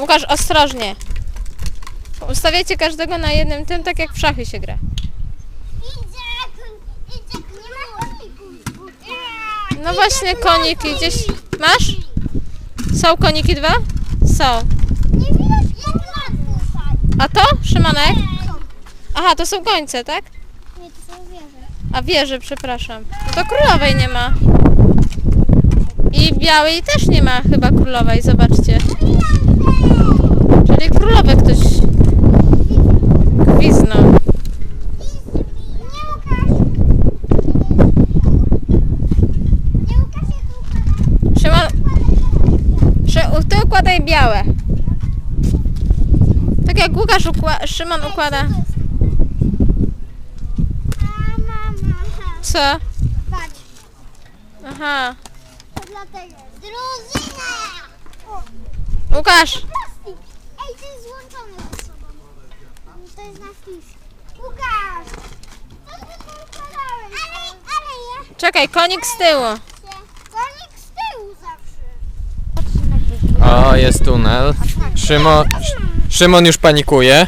Łukasz, ostrożnie. Ustawiajcie każdego na jednym tym, tak jak w szachy się gra. No właśnie, koniki gdzieś... Masz? Są koniki dwa? Są. A to, Szymonek? Aha, to są końce, tak? Nie, to są wieże. A wieży, przepraszam. No to królowej nie ma. I białej też nie ma chyba królowej, zobaczcie. Czyli królowę ktoś gwiznął. Nie Łukasz. Nie Łukasz, jak układa. Szymon, Szy, ty układaj białe. Tak jak Łukasz ukła- Szymon układa. Co? Aha. Drużyna! Łukasz, To jest nasz. Łukasz! Co ty tu układałeś? Ale, ale ja... czekaj, konik z tyłu. Konik z tyłu zawsze. O, jest tunel. Szymon, Szymon już panikuje.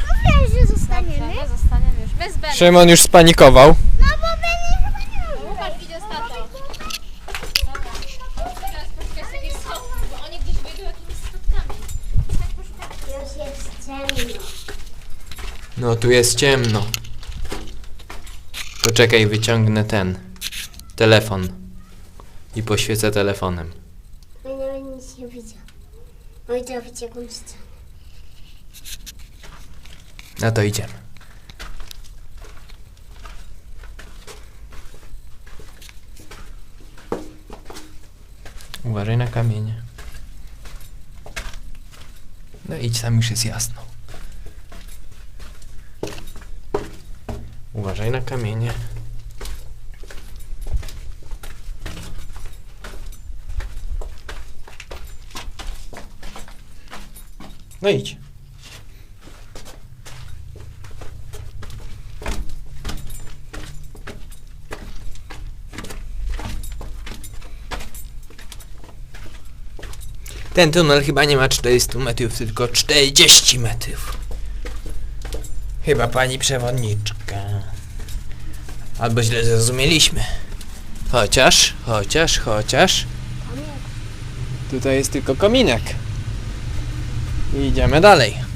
Że zostaniemy? Zostaniemy już bez. Szymon już spanikował. No bo Benny chyba nie może. Łukasz idzie z tatą. Teraz poszukaj sobie schodów, bo oni gdzieś wyjdą jakimiś schodkami. Już jest ciemno. No tu jest ciemno. Poczekaj, wyciągnę ten telefon i poświecę telefonem. No nic nie widział. Oj, to widzicie jakąś. No to idziemy. Uważaj na kamienie. No idź, tam już jest jasno. Uważaj na kamienie. No idź. Ten tunel chyba nie ma 400 metrów, tylko 40 metrów. Chyba pani przewodniczka. Albo źle zrozumieliśmy. Chociaż, chociaż, chociaż. Tutaj jest tylko kominek. I idziemy dalej.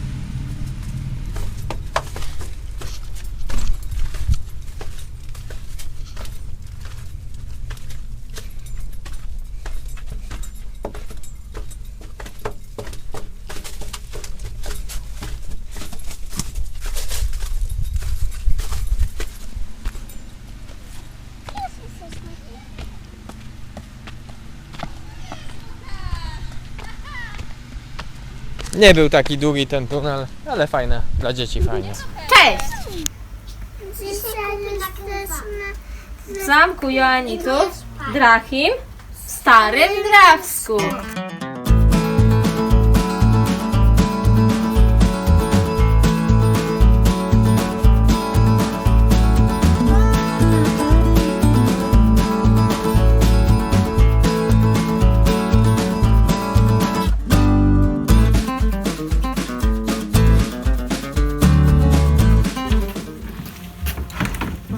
Nie był taki długi ten tunel, ale fajne. Dla dzieci fajne. Cześć! W zamku Joanitów Drachim w Starym Drawsku.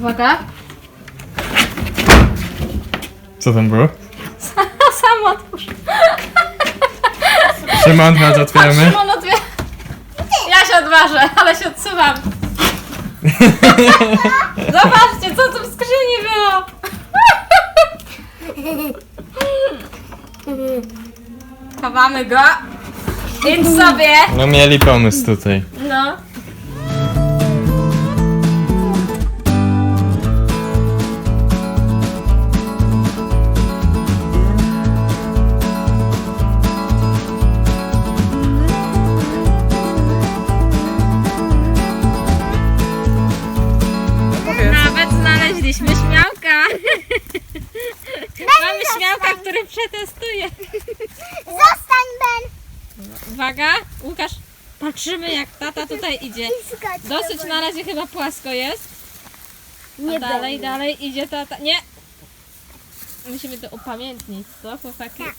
Uwaga, Co tam było? sam otwórz. Szymon, chodź, otwieramy. Szymon otwiera. Ja się odważę, ale się odsuwam. Zobaczcie, co tu w skrzyni było. Chowamy go. Idź sobie. No mieli pomysł tutaj. No. Przetestuje. Zostań, Ben! Uwaga, Łukasz, patrzymy jak tata tutaj idzie. Dosyć na razie chyba płasko jest. A Nie dalej, będę. dalej idzie tata. Nie! Musimy to upamiętnić, co chłopaki? Tak.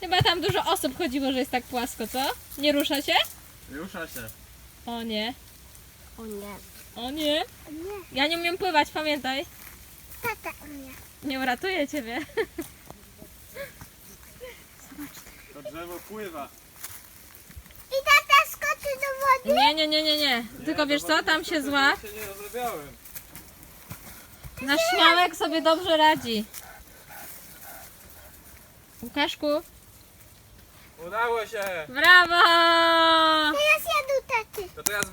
Chyba tam dużo osób chodziło, że jest tak płasko, co? Nie rusza się? Rusza się. O nie. O nie. O nie. Nie. Ja nie umiem pływać, pamiętaj. Tata, o nie. Uratuję ciebie. To drzewo pływa. I tata skoczy do wody. Nie, nie, nie, nie, nie. Tylko wiesz co, tam się zła. się nie rozrabiałem. Nasz śmiałek sobie dobrze radzi. Łukaszku, Udało się. brawo! Teraz ja do taty. To teraz!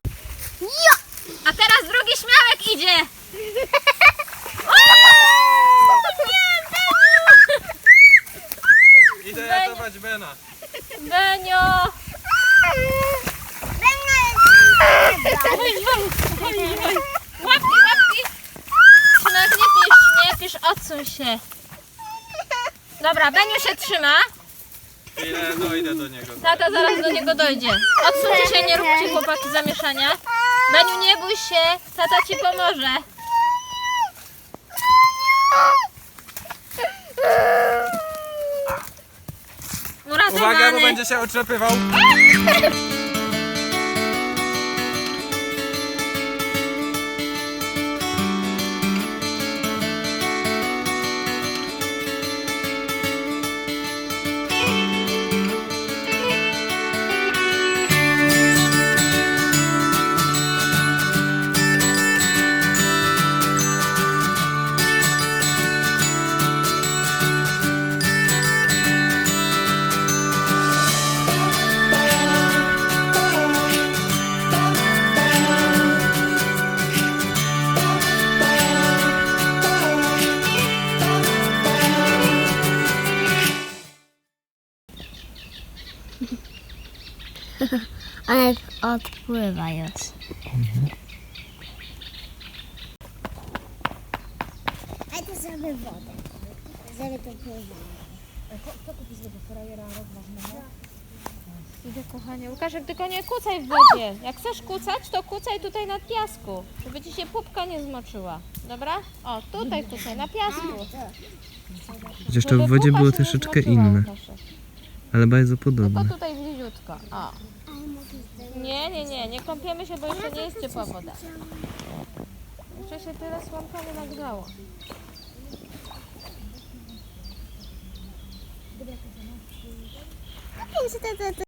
A teraz drugi śmiałek idzie! idę ratować Bena. Benio! Łapki, łapki! Śmiałek, nie pisz, nie pisz, odsuń się. Dobra, Beniu się trzyma. Chwilę dojdę do niego. Tata zaraz do niego dojdzie. Odsuńcie się, nie róbcie chłopaki zamieszania. Beniu, nie bój się, tata ci pomoże. Uwaga, bo będzie się otrzepywał. Ale odpływa już. A to sobie wodę. Żeby to pływało. Idę, kochanie. Łukaszek, tylko nie kucaj w wodzie. Jak chcesz kucać, to kucaj tutaj na piasku, żeby ci się pupka nie zmoczyła. Dobra? O, tutaj kucaj, na piasku. Chociaż to Żeby w wodzie pupa było się nie troszeczkę zmoczyła, inne, Łukaszek. ale bardzo Tylko podobne. tutaj bliziutko. O. Nie, nie, nie, nie kąpiemy się, bo jeszcze nie jest ciepła woda. Jeszcze się słomka nie nagrzało. Więc to, to